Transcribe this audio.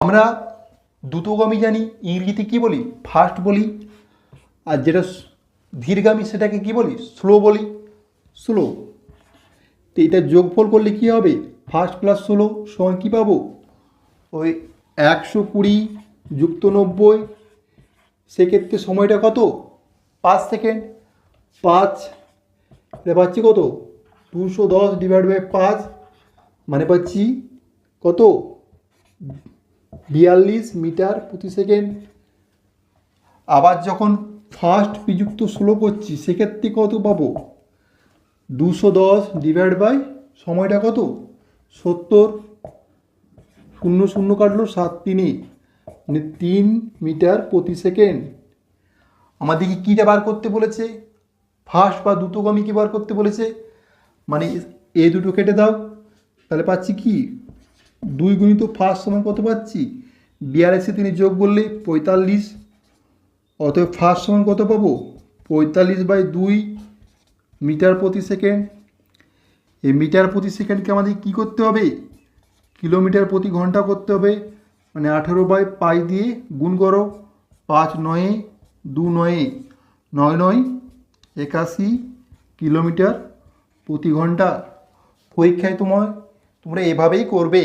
আমরা দ্রুতগামী জানি ইংরেজিতে কি বলি? ফাস্ট বলি, আর যেটা ধীরগামী সেটাকে কি বলি? স্লো বলি স্লো তো এটা যোগফল করলে কি হবে? ফার্স্ট প্লাস ষোলো সমান কী পাবো? ওই একশো কুড়ি যুক্ত নব্বই, সেক্ষেত্রে সময়টা কত? পাঁচ সেকেন্ড। পাঁচ, এটা পাচ্ছি কত? দুশো দশ ডিভাইড বাই পাঁচ মানে পাচ্ছি কত? বিয়াল্লিশ মিটার প্রতি সেকেন্ড। আবার যখন ফার্স্ট বিযুক্ত স্লো করছি, সেক্ষেত্রে কত পাবো? দুশো দশ ডিভাইড বাই সময়টা কত? সত্তর। শূন্য শূন্য কাটলো সাত তিনে। মানে তিন মিটার প্রতি সেকেন্ড। আমাদেরকে কীটা বার করতে বলেছে? ফার্স্ট বা দ্রুতগামীকে বার করতে বলেছে? মানে এ দুটো কেটে দাও। তাহলে পাচ্ছি কি? দুই গুণিত ফার্স্ট সমান কত পাচ্ছি? বিয়াল্লিশে তিনি যোগ করলে পঁয়তাল্লিশ। অতএব ফার্স্ট সমান কত পাবো? পঁয়তাল্লিশ বাই দুই মিটার প্রতি সেকেন্ড। এই মিটার প্রতি সেকেন্ডকে আমাদের কী করতে হবে? কিলোমিটার প্রতি ঘণ্টা করতে হবে। মানে আঠেরো বাই পাই দিয়ে গুণ করো পাঁচ নয়ে দু নয়ে। নয় নয় একাশি কিলোমিটার প্রতি ঘণ্টা। পরীক্ষায় তোমার তোমরা এভাবেই করবে।